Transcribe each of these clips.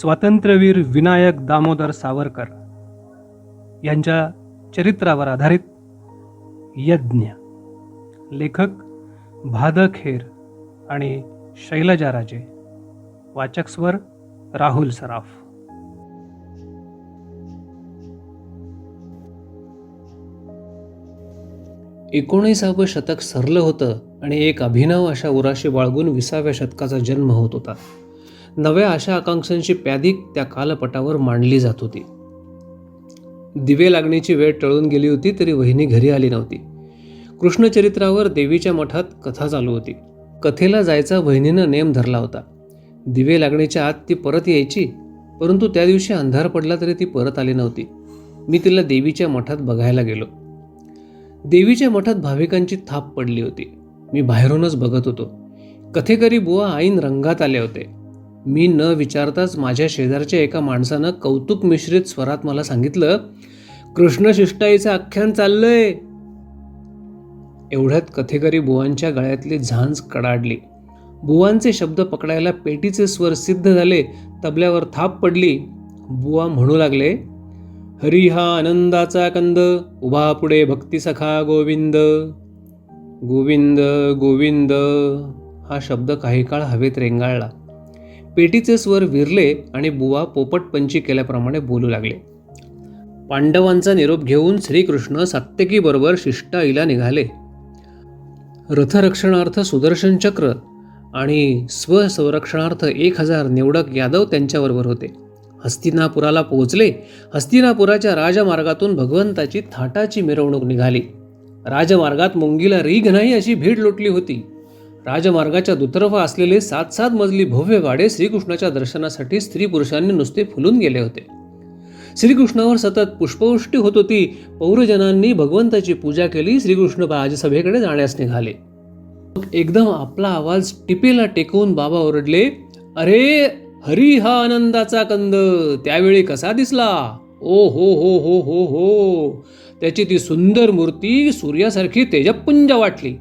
स्वातंत्र्यवीर विनायक दामोदर सावरकर यांच्या चरित्रावर आधारित यज्ञ. लेखक भाद खेर आणि शैलजा राजे. वाचक स्वर राहुल सराफ. एकोणीसावं शतक सरलं होतं आणि एक अभिनव अशा उराशी बाळगून विसाव्या शतकाचा जन्म होत होता. नव्या आशा आकांक्षांची प्याधिक त्या कालपटावर मांडली जात होती. दिवे लागण्याची वेळ टळून गेली होती तरी वहिनी घरी आली नव्हती. कृष्णचरित्रावर देवीच्या मठात कथा चालू होती. कथेला जायचा वहिनीनं नेम धरला होता. दिवे लागण्याच्या आत ती परत यायची परंतु त्या दिवशी अंधार पडला तरी ती परत आली नव्हती. मी तिला देवीच्या मठात बघायला गेलो. देवीच्या मठात भाविकांची थाप पडली होती. मी बाहेरूनच बघत होतो. कथेकरी बुवा ऐन रंगात आले होते. मी न विचारताच माझ्या शेजारच्या एका माणसानं कौतुक मिश्रित स्वरात मला सांगितलं कृष्ण शिष्टाईचं आख्यान चाललंय. एवढ्यात कथेकरी बुवांच्या गळ्यातली झांज कडाडली. बुवांचे शब्द पकडायला पेटीचे स्वर सिद्ध झाले तबल्यावर थाप पडली. बुवा म्हणू लागले हरी हा आनंदाचा कंद उभा पुढे भक्ती सखा गोविंद. गोविंद गोविंद हा शब्द काही काळ हवेत रेंगाळला. पेटीचे स्वर विरले आणि बुवा पोपटपंची केल्याप्रमाणे बोलू लागले. पांडवांचा निरोप घेऊन श्रीकृष्ण सात्यकीबरोबर शिष्टाईला निघाले. रथरक्षणार्थ सुदर्शन चक्र आणि स्वसंरक्षणार्थ एक हजार निवडक यादव त्यांच्याबरोबर होते. हस्तिनापुराला पोहोचले. हस्तिनापुराच्या राजमार्गातून भगवंताची थाटाची मिरवणूक निघाली. राजमार्गात मुंगीला रीघ नाही अशी भीड लोटली होती. राजमार्गाच्या दुतर्फा असलेले सात सात मजली भव्य वाडे श्रीकृष्णाच्या दर्शनासाठी स्त्री पुरुषांनी नुसते फुलून गेले होते. श्रीकृष्णावर सतत पुष्पवृष्टी होत होती. पौरजनांनी भगवंताची पूजा केली. श्रीकृष्ण राजसभेकडे जाण्यास निघाले. एकदम आपला आवाज टिपेला टेकवून बाबा ओरडले अरे हरी हा आनंदाचा कंद त्यावेळी कसा दिसला? ओ हो हो हो हो हो. त्याची ती सुंदर मूर्ती सूर्यासारखी तेजपुंज वाटली.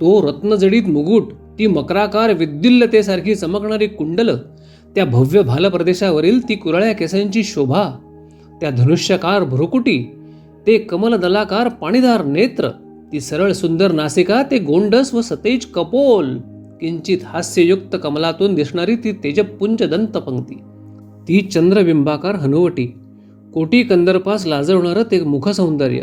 तो रत्नजडीत मुकुट ती मकराकार विद्युल्लतेसारखी चमकणारी कुंडल त्या भव्य भाल प्रदेशावरील ती कुरळ्या केसांची शोभा त्या धनुष्यकार भ्रुकुटी ते कमलदलाकार पाणीदार नेत्र ती सरळ सुंदर नासिका ते गोंडस व सतेज कपोल किंचित हास्ययुक्त कमलातून दिसणारी ती तेजपुंज दंतपंक्ती ती चंद्रबिंबाकार हनुवटी कोटी कंदर्पास लाजवणारं ते मुखसौंदर्य.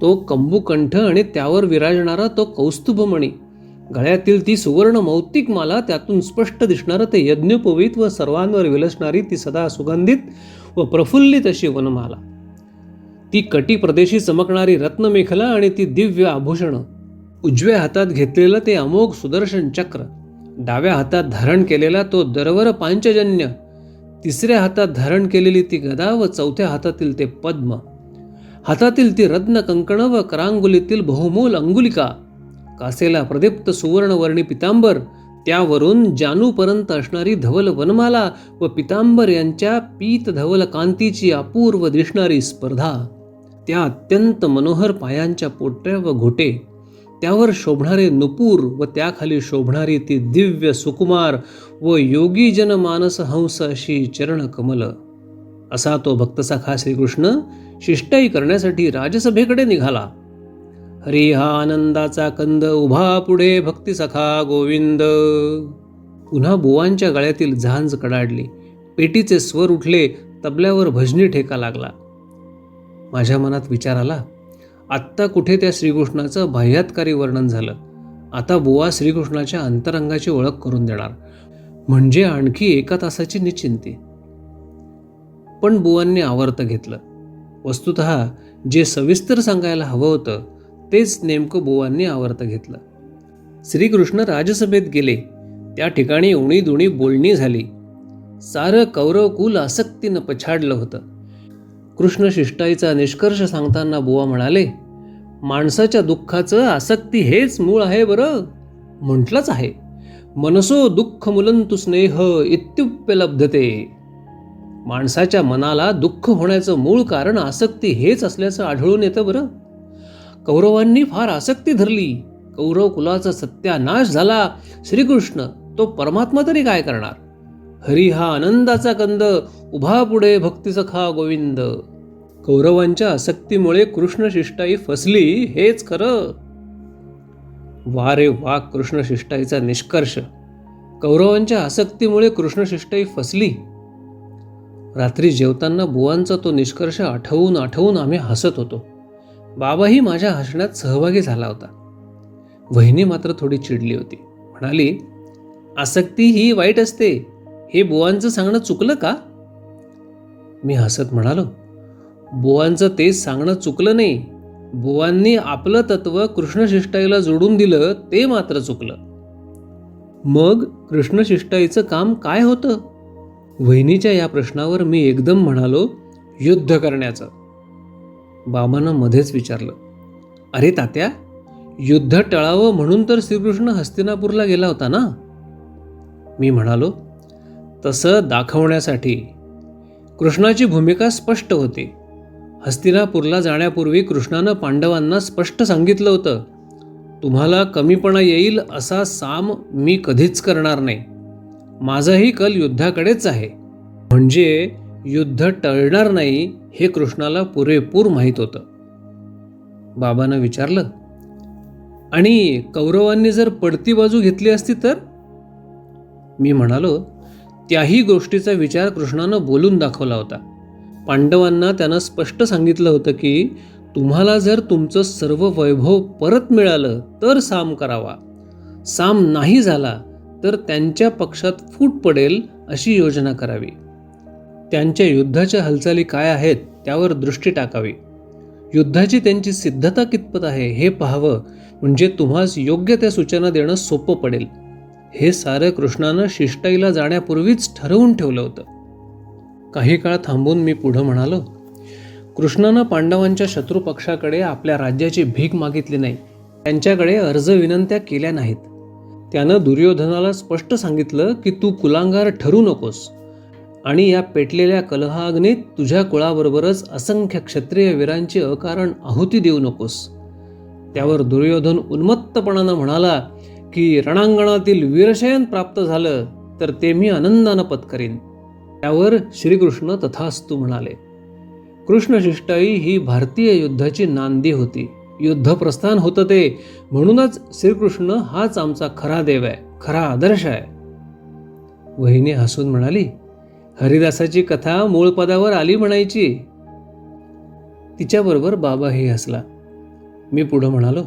तो कंबुकंठ आणि त्यावर विराजणारा तो कौस्तुभमणी. गळ्यातील ती सुवर्ण मौतिक माला त्यातून स्पष्ट दिसणारं ते यज्ञोपवीत व सर्वांवर विलसणारी ती सदा सुगंधित व प्रफुल्लित अशी वनमाला. ती कटी प्रदेशी चमकणारी रत्नमेखला आणि ती दिव्य आभूषणं. उजव्या हातात घेतलेलं ते अमोघ सुदर्शन चक्र. डाव्या हातात धारण केलेला तो दरवर पांचजन्य. तिसऱ्या हातात धारण केलेली ती गदा व चौथ्या हातातील ते पद्म. हातातील ती रत्न कंकण व करांगुलीतील बहुमोल अंगुलिका कासेला प्रदीप्त सुवर्णवर्णी पितांबर त्यावरून जानूपर्यंत असणारी धवल वनमाला व पितांबर यांच्या पीत धवल कांतीची अपूर्व दिसणारी स्पर्धा. त्या अत्यंत मनोहर पायांच्या पोटऱ्या व घोटे त्यावर शोभणारे नुपूर व त्याखाली शोभणारी ती दिव्य सुकुमार व योगी जनमानस हंस अशी चरण कमल. असा तो भक्तसाखा श्रीकृष्ण शिष्टाई करण्यासाठी राजसभेकडे निघाला. हरी हा आनंदाचा कंद उभा पुढे भक्ती सखा गोविंद. पुन्हा बुवांच्या गळ्यातील झांज कडाडली. पेटीचे स्वर उठले तबल्यावर भजनी ठेका लागला. माझ्या मनात विचार आला आत्ता कुठे त्या श्रीकृष्णाचं बाह्यातकारी वर्णन झालं? आता बुवा श्रीकृष्णाच्या अंतरंगाची ओळख करून देणार. म्हणजे आणखी एका तासाची निश्चिंती. पण बुवांनी आवर्त घेतलं. वस्तुत जे सविस्तर सांगायला हवं होतं तेच नेमकं बुवांनी आवर्त घेतलं. श्रीकृष्ण राजसभेत गेले. त्या ठिकाणी उणी दुणी बोलणी झाली. सारं कौरव कुल आसक्तीनं पछाडलं होतं. कृष्ण शिष्टाईचा निष्कर्ष सांगताना बुवा म्हणाले माणसाच्या दुःखाचं आसक्ती हेच मूळ आहे बरं. म्हटलंच आहे. मनसो दुःख मुलंतु स्नेह इत्युप्यलब्धते. माणसाच्या मनाला दुःख होण्याचं मूळ कारण आसक्ती हेच असल्याचं आढळून येतं बरं. कौरवांनी फार आसक्ती धरली. कौरव कुलाचा सत्यानाश झाला. श्रीकृष्ण तो परमात्मा तरी काय करणार? हरी हा आनंदाचा कंद उभा पुढे भक्तिसखा गोविंद. कौरवांच्या आसक्तीमुळे कृष्ण शिष्टाई फसली हेच खरं. वा रे वा कृष्ण शिष्टाईचा निष्कर्ष. कौरवांच्या आसक्तीमुळे कृष्ण शिष्टाई फसली. रात्री जेवताना बुवांचा तो निष्कर्ष आठवून आठवून आम्ही हसत होतो. बाबाही माझ्या हसण्यात सहभागी झाला होता. वहिनी मात्र थोडी चिडली होती. म्हणाली आसक्ती ही वाईट असते. हे बुवांचं सांगणं चुकलं का? मी हसत म्हणालो बुवांचं तेच सांगणं चुकलं नाही. बुवांनी आपलं तत्व कृष्णशिष्टाईला जोडून दिलं ते मात्र चुकलं. मग कृष्णशिष्टाईचं काम काय होतं? वहिनीच्या या प्रश्नावर मी एकदम म्हणालो युद्ध करण्याचं. बाबानं मध्येच विचारलं अरे तात्या युद्ध टळावं म्हणून तर श्रीकृष्ण हस्तिनापूरला गेला होता ना? मी म्हणालो तसं दाखवण्यासाठी. कृष्णाची भूमिका स्पष्ट होती. हस्तिनापूरला जाण्यापूर्वी कृष्णानं पांडवांना स्पष्ट सांगितलं होतं तुम्हाला कमीपणा येईल असा साम मी कधीच करणार नाही. माझाही कल युद्धाकडेच आहे. म्हणजे युद्ध टळणार नाही हे कृष्णाला पुरेपूर माहीत होतं. बाबानं विचारलं आणि कौरवांनी जर पडती बाजू घेतली असती तर? मी म्हणालो त्याही गोष्टीचा विचार कृष्णानं बोलून दाखवला होता. पांडवांना त्यानं स्पष्ट सांगितलं होतं की तुम्हाला जर तुमचं सर्व वैभव परत मिळालं तर साम करावा. साम नाही झाला तर त्यांच्या पक्षात फूट पडेल अशी योजना करावी. त्यांच्या युद्धाच्या हालचाली काय आहेत त्यावर दृष्टी टाकावी. युद्धाची त्यांची सिद्धता कितपत आहे हे पाहावं म्हणजे तुम्हास योग्य त्या सूचना देणं सोपं पडेल. हे सारं कृष्णानं शिष्टाईला जाण्यापूर्वीच ठरवून ठेवलं होतं. काही काळ थांबून मी पुढं म्हणालो कृष्णानं पांडवांच्या शत्रू पक्षाकडे आपल्या राज्याची भीक मागितली नाही. त्यांच्याकडे अर्ज विनंत्या केल्या नाहीत. त्यानं दुर्योधनाला स्पष्ट सांगितलं की तू कुलांगार ठरू नकोस. आणि या पेटलेल्या कलहाग्नीत तुझ्या कुळाबरोबरच असंख्य क्षत्रिय वीरांची अकारण आहुती देऊ नकोस. त्यावर दुर्योधन उन्मत्तपणानं म्हणाला की रणांगणातील वीरशयन प्राप्त झालं तर ते मी आनंदानं पत्करीन. त्यावर श्रीकृष्ण तथास्तू म्हणाले. कृष्णशिष्टाई ही भारतीय युद्धाची नांदी होती. युद्धप्रस्थान होतं ते. म्हणूनच श्रीकृष्ण हाच आमचा खरा देव आहे खरा आदर्श आहे. वहिनी हसून म्हणाली हरिदासाची कथा मूळ पदावर आली म्हणायची. तिच्याबरोबर बाबाही हसला. मी पुढं म्हणालो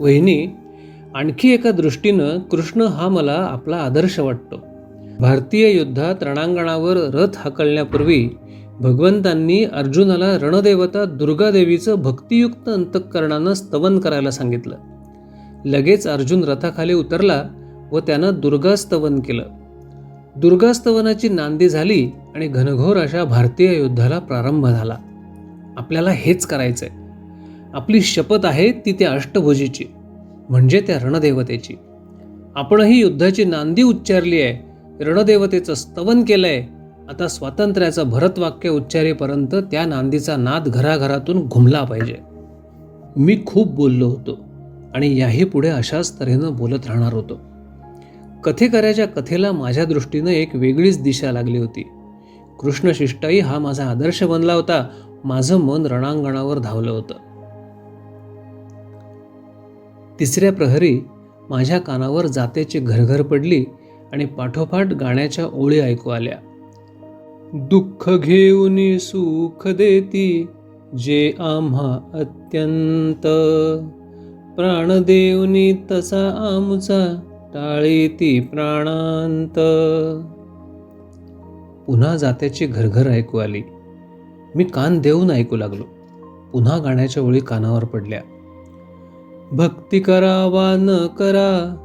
वहिनी आणखी एका दृष्टीनं कृष्ण हा मला आपला आदर्श वाटतो. भारतीय युद्धात रणांगणावर रथ हाकलण्यापूर्वी भगवंतांनी अर्जुनाला रणदेवता दुर्गादेवीचं भक्तियुक्त अंतःकरणानं स्तवन करायला सांगितलं. लगेच अर्जुन रथाखाली उतरला व त्यानं दुर्गास्तवन केलं. दुर्गास्तवनाची नांदी झाली आणि घनघोर अशा भारतीय युद्धाला प्रारंभ झाला. आपल्याला हेच करायचंय. आपली शपथ आहे ती त्या अष्टभुजीची म्हणजे त्या रणदेवतेची. आपणही युद्धाची नांदी उच्चारली आहे. रणदेवतेचं स्तवन केलंय. आता स्वातंत्र्याचं भरतवाक्य उच्चारेपर्यंत त्या नांदीचा नाद घराघरातून घुमला पाहिजे. मी खूप बोललो होतो आणि याही पुढे अशाच तऱ्हेनं बोलत राहणार होतो. कथेकऱ्याच्या कथेला माझ्या दृष्टीनं एक वेगळीच दिशा लागली होती. कृष्णशिष्टाई हा माझा आदर्श बनला होता. माझं मन रणांगणावर धावलं होतं. तिसऱ्या प्रहरी माझ्या कानावर जात्याची घरघर पडली आणि पाठोपाठ गाण्याच्या ओळी ऐकू आल्या. दुःख घेऊन सुख देती जे आम्हा अत्यंत. प्राण देऊनी तसा आमचा टाळीती प्राणांत. पुन्हा जात्याची घरघर ऐकू आली. मी कान देऊन ऐकू लागलो. पुन्हा गाण्याच्या ओळी कानावर पडल्या. भक्ती करावा न करा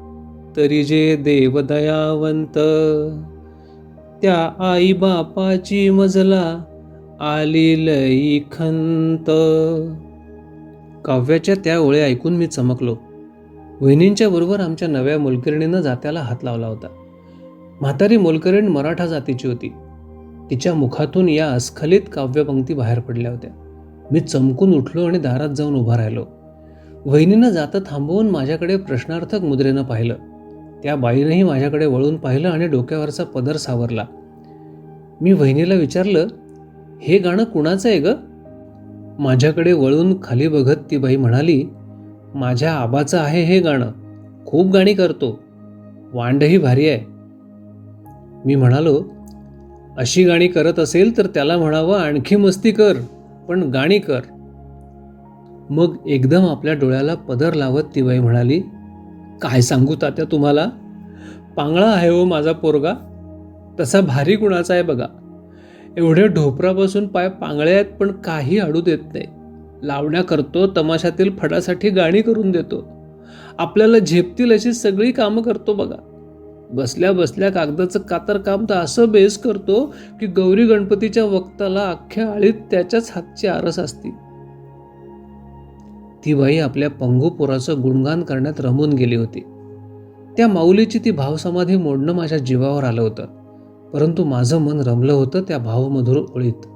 तरी जे देव दयावंत त्या आई बापाची मजला आली लई खंत. काव्याच्या त्या ओळे ऐकून मी चमकलो. वहिनींच्या बरोबर आमच्या नव्या मोलकरणीनं जात्याला हात लावला होता. म्हातारी मोलकरीण मराठा जातीची होती. तिच्या मुखातून या अस्खलित काव्यपंक्ती बाहेर पडल्या होत्या. मी चमकून उठलो आणि दारात जाऊन उभा राहिलो. वहिनीनं जातं थांबवून माझ्याकडे प्रश्नार्थक मुद्रेनं पाहिलं. त्या बाईनंही माझ्याकडे वळून पाहिलं आणि डोक्यावरचा पदर सावरला. मी वहिनीला विचारलं हे गाणं कुणाचं आहे ग? माझ्याकडे वळून खाली बघत ती बाई म्हणाली माझ्या आबाचं आहे हे गाणं खूप गाणी करतो वांडही भारी आहे. मी म्हणालो अशी गाणी करत असेल तर त्याला म्हणावं आणखी मस्ती कर पण गाणी कर. मग एकदम आपल्या डोळ्याला पदर लावत ती बाई म्हणाली काय सांगू तात्या तुम्हाला? पांगळा आहे हो माझा पोरगा. तसा भारी गुणाचा आहे बघा. एवढ्या ढोपरापासून पाय पांगळे आहेत पण काही अडू देत नाही. लावण्या करतो तमाशातील फडासाठी गाणी करून देतो. आपल्याला झेपतील अशी सगळी कामं करतो बघा. बसल्या बसल्या कागदाचं कातर काम तर असं बेस करतो की गौरी गणपतीच्या वक्ताला अख्ख्या आळीत त्याच्याच हातची आरस असती. ती बाई आपल्या पंगुपोराचं गुणगान करण्यात रमून गेली होती. त्या माऊलीची ती भावसमाधी मोडणं माझ्या जीवावर आलं होतं. परंतु माझं मन रमलं होतं त्या भावमधुर ओळीत.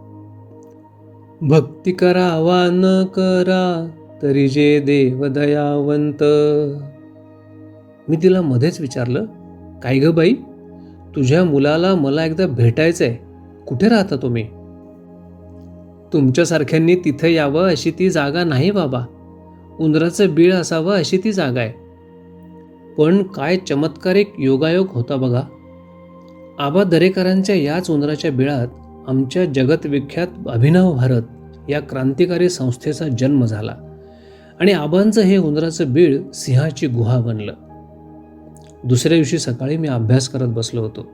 भक्ती करा न करा तरी जे देव दयावंत. मी तिला मध्येच विचारलं काय ग बाई? तुझ्या मुलाला मला एकदा भेटायचं आहे कुठे राहता तुम्ही? तुमच्यासारख्यांनी तिथं यावं अशी ती जागा नाही बाबा. उंदराचं बीळ असावं अशी ती जागा आहे. पण काय चमत्कारिक योगायोग होता बघा. आबा दरेकरांच्या याच उंदराच्या बिळात आमच्या जगतविख्यात अभिनव भारत या क्रांतिकारी संस्थेचा जन्म झाला आणि आबांचं हे उंदराचं बीळ सिंहाची गुहा बनलं. दुसऱ्या दिवशी सकाळी मी अभ्यास करत बसलो होतो.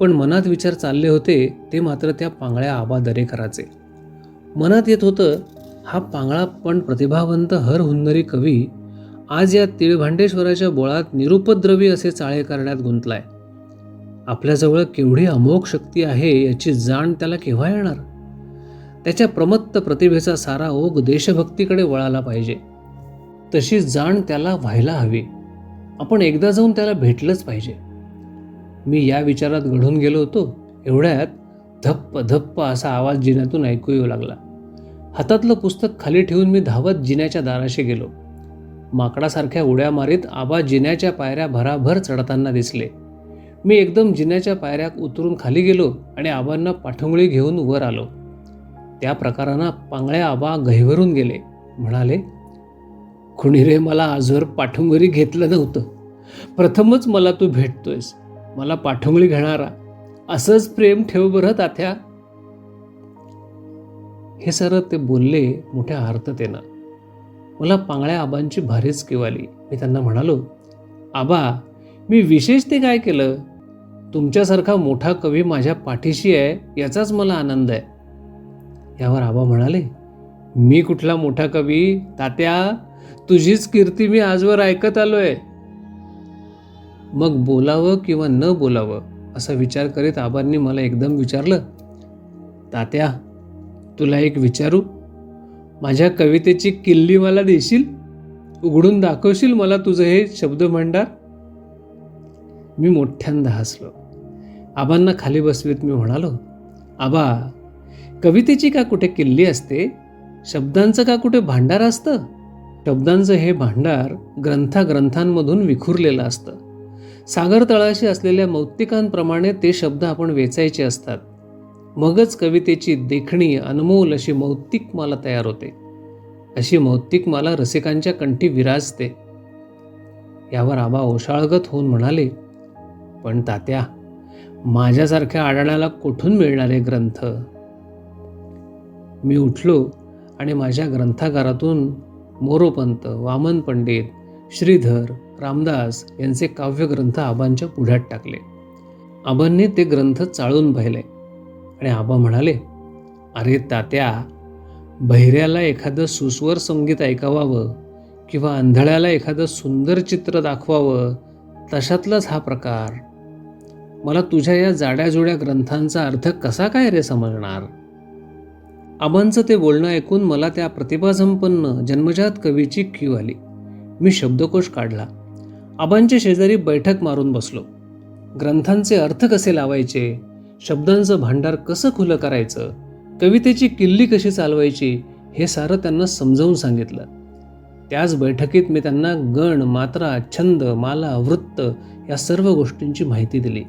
पण मनात विचार चालले होते ते मात्र त्या पांगळ्या आबा दरेकराचे. मनात येत होतं हा पांगळा पण प्रतिभावंत हर हुन्नरी कवी आज या तिळभांडेश्वराच्या बोळात निरुपद्रवी असे चाळे करण्यात गुंतलाय. आपल्याजवळ केवढी अमोघ शक्ती आहे याची जाण त्याला केव्हा येणार? त्याच्या प्रमत्त प्रतिभेचा सारा ओघ देशभक्तीकडे वळाला पाहिजे. तशी जाण त्याला व्हायला हवी. आपण एकदा जाऊन त्याला भेटलंच पाहिजे. मी या विचारात घडून गेलो होतो. एवढ्यात धप्प धप्प असा आवाज जिन्यातून ऐकू येऊ लागला. हातातलं पुस्तक खाली ठेवून मी धावत जिन्याच्या दाराशी गेलो. माकडासारख्या उड्या मारीत आबा जिन्याच्या पायऱ्या भराभर चढताना दिसले. मी एकदम जिन्याच्या पायऱ्या उतरून खाली गेलो आणि आबांना पाठुंगळी घेऊन वर आलो. त्या प्रकारानं पांगळ्या आबा गहिवरून गेले. म्हणाले खुणी रे मला आजवर पाठुंगरी घेतलं नव्हतं. प्रथमच मला तू भेटतोयस. मला पाठुंगळी घेणारा. असंच प्रेम ठेव बरं तात्या. हे सर ते बोलले मोठ्या आर्ततेनं. मला पांगळ्या आबांची भारीच किवाली मी त्यांना म्हणालो आबा मी विशेष ते काय केलं? तुमच्यासारखा मोठा कवी माझ्या पाठीशी आहे याचाच मला आनंद आहे. यावर आबा म्हणाले मी कुठला मोठा कवी? तात्या तुझीच कीर्ती मी आजवर ऐकत आलोय. मग बोलावं किंवा न बोलावं असा विचार करीत आबांनी मला एकदम विचारलं तात्या तुला एक विचारू? माझ्या कवितेची किल्ली मला देशील? उघडून दाखवशील मला तुझं हे शब्द भांडार मी मोठ्यांदा हसलो. आबांना खाली बसवीत मी म्हणालो आबा कवितेची का कुठे किल्ली असते? शब्दांचं का कुठे भांडार असतं? शब्दांचं हे भांडार ग्रंथा ग्रंथांमधून विखुरलेलं असतं. सागर तळाशी असलेल्या मौक्तिकांप्रमाणे ते शब्द आपण वेचायचे असतात. मगच कवितेची देखणी अनमोल अशी मौक्तिक माला तयार होते. अशी मौक्तिक माला रसिकांच्या कंठी विराजते. यावर आबा ओशाळगत होऊन म्हणाले पण तात्या माझ्यासारख्या आडाण्याला कुठून मिळणारे ग्रंथ? मी उठलो आणि माझ्या ग्रंथागारातून मोरोपंत वामन पंडित श्रीधर रामदास यांचे काव्यग्रंथ आबांच्या पुढ्यात टाकले. आबांनी ते ग्रंथ चाळून पाहिले. आणि आबा म्हणाले अरे तात्या बहिऱ्याला एखादं सुस्वर संगीत ऐकावावं किंवा आंधळ्याला एखादं सुंदर चित्र दाखवावं तशातलाच हा प्रकार. मला तुझ्या या जाड्याजुड्या ग्रंथांचा अर्थ कसा काय रे समजणार? आबांचं ते बोलणं ऐकून मला त्या प्रतिभासंपन्न जन्मजात कवीची क्यू आली. मी शब्दकोश काढला. आबांच्या शेजारी बैठक मारून बसलो. ग्रंथांचे अर्थ कसे लावायचे? शब्दांचं भांडार कसं खुलं करायचं? कवितेची किल्ली कशी चालवायची? हे सारं त्यांना समजावून सांगितलं. त्याच बैठकीत मी त्यांना गण मात्रा छंद माला वृत्त या सर्व गोष्टींची माहिती दिली.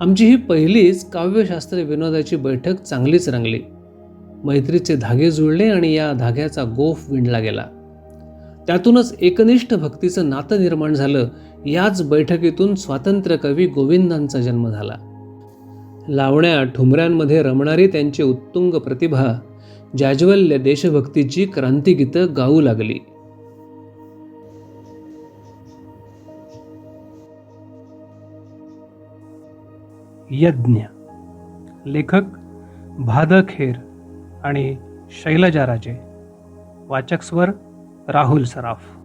आमची ही पहिलीच काव्यशास्त्र विनोदाची बैठक चांगलीच रंगली. मैत्रीचे धागे जुळले आणि या धाग्याचा गोफ विणला गेला. त्यातूनच एकनिष्ठ भक्तीचं नातं निर्माण झालं. याच बैठकीतून स्वातंत्र्य कवी गोविंदांचा जन्म झाला. लावण्या ठुमऱ्यांमध्ये रमणारी त्यांची उत्तुंग प्रतिभा जाज्वल्य देशभक्तीची क्रांतिगीतं गाऊ लागली. यज्ञ. लेखक भादखेर आणि शैलजा राजे. वाचक स्वर राहुल सराफ.